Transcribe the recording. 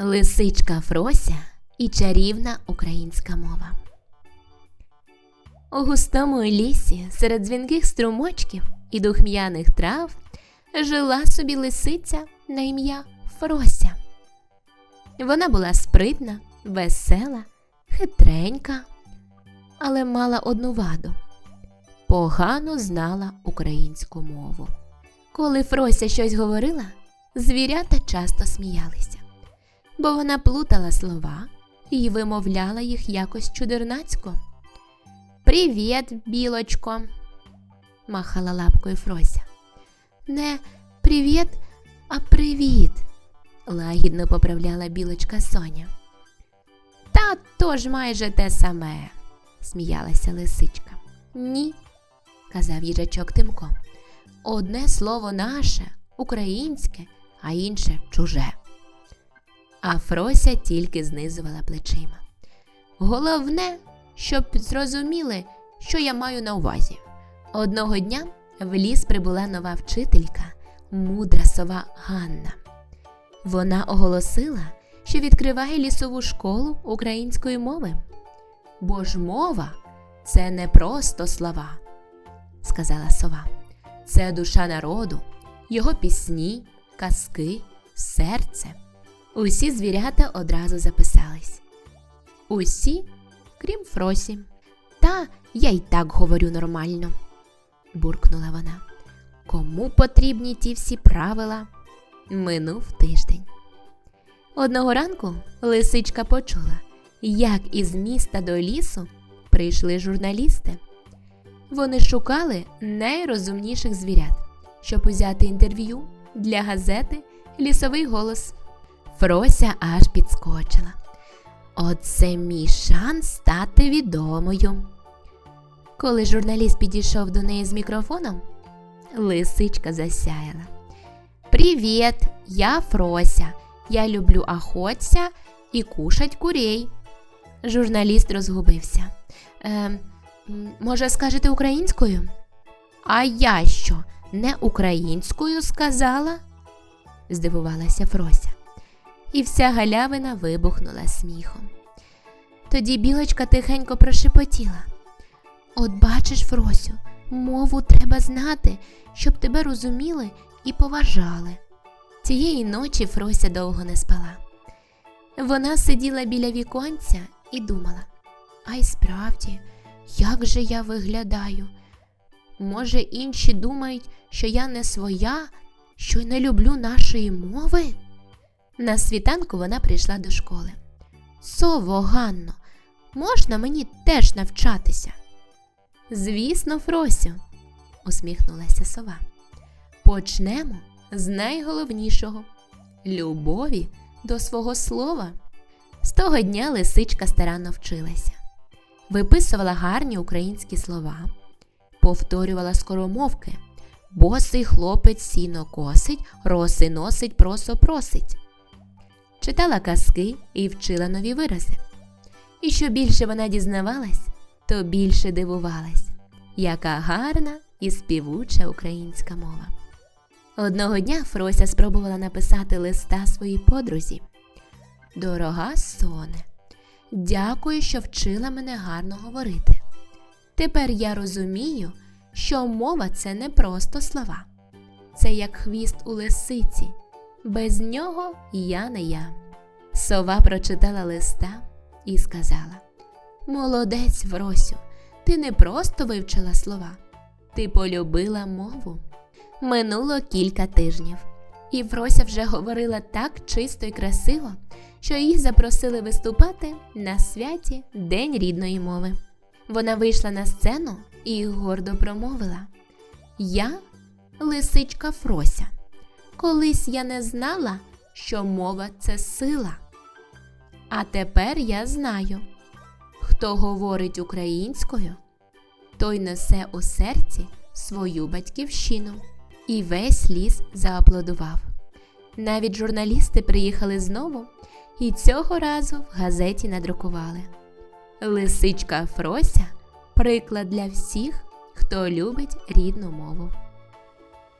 Лисичка Фрося і чарівна українська мова. У густому лісі серед дзвінких струмочків і духм'яних трав жила собі лисиця на ім'я Фрося. Вона була спритна, весела, хитренька, але мала одну ваду погано знала українську мову. Коли Фрося щось говорила, звірята часто сміялися, бо вона плутала слова і вимовляла їх якось чудернацько. Привіт, білочко, махала лапкою Фрося. Не привіт, а привіт, лагідно поправляла білочка Соня. Та то ж майже те саме, сміялася лисичка. Ні, казав їжачок Тимко. Одне слово наше, українське, а інше чуже. А Фрося тільки знизувала плечима. Головне, щоб зрозуміли, що я маю на увазі. Одного дня в ліс прибула нова вчителька, мудра сова Ганна. Вона оголосила, що відкриває лісову школу української мови. Бо ж мова це не просто слова, сказала сова. Це душа народу, його пісні, казки, серце. Усі звірята одразу записались. Усі, крім Фросі. Та я й так говорю нормально, буркнула вона. Кому потрібні ті всі правила? Минув тиждень. Одного ранку лисичка почула, як із міста до лісу прийшли журналісти. Вони шукали найрозумніших звірят, щоб узяти інтерв'ю для газети Лісовий голос. Фрося аж підскочила. Оце мій шанс стати відомою. Коли журналіст підійшов до неї з мікрофоном, лисичка засяяла. Привіт, я Фрося. Я люблю охотця і кушать курей. Журналіст розгубився. Е, може, скажете українською? А я що, не українською сказала? здивувалася Фрося. І вся галявина вибухнула сміхом. Тоді білочка тихенько прошепотіла. От бачиш, Фросю, мову треба знати, щоб тебе розуміли і поважали. Тієї ночі Фрося довго не спала. Вона сиділа біля віконця і думала: а й справді, як же я виглядаю? Може, інші думають, що я не своя, що й не люблю нашої мови? На світанку вона прийшла до школи. Сово, Ганно, можна мені теж навчатися? Звісно, Фросю, усміхнулася сова. Почнемо з найголовнішого любові до свого слова. З того дня лисичка старанно вчилася, виписувала гарні українські слова, повторювала скоромовки. Босий хлопець сіно косить, роси носить, просо просить. Читала казки і вчила нові вирази. І що більше вона дізнавалась, то більше дивувалась, яка гарна і співуча українська мова. Одного дня Фрося спробувала написати листа своїй подрузі. Дорога Соне, дякую, що вчила мене гарно говорити. Тепер я розумію, що мова це не просто слова, це як хвіст у лисиці. Без нього я не я. Сова прочитала листа і сказала: Молодець, Фросю, ти не просто вивчила слова, ти полюбила мову. Минуло кілька тижнів, і Фрося вже говорила так чисто і красиво, що її запросили виступати на святі День рідної мови. Вона вийшла на сцену і гордо промовила: Я лисичка Фрося. Колись я не знала, що мова це сила. А тепер я знаю, хто говорить українською, той несе у серці свою батьківщину. І весь ліс зааплодував. Навіть журналісти приїхали знову і цього разу в газеті надрукували. Лисичка Фрося приклад для всіх, хто любить рідну мову.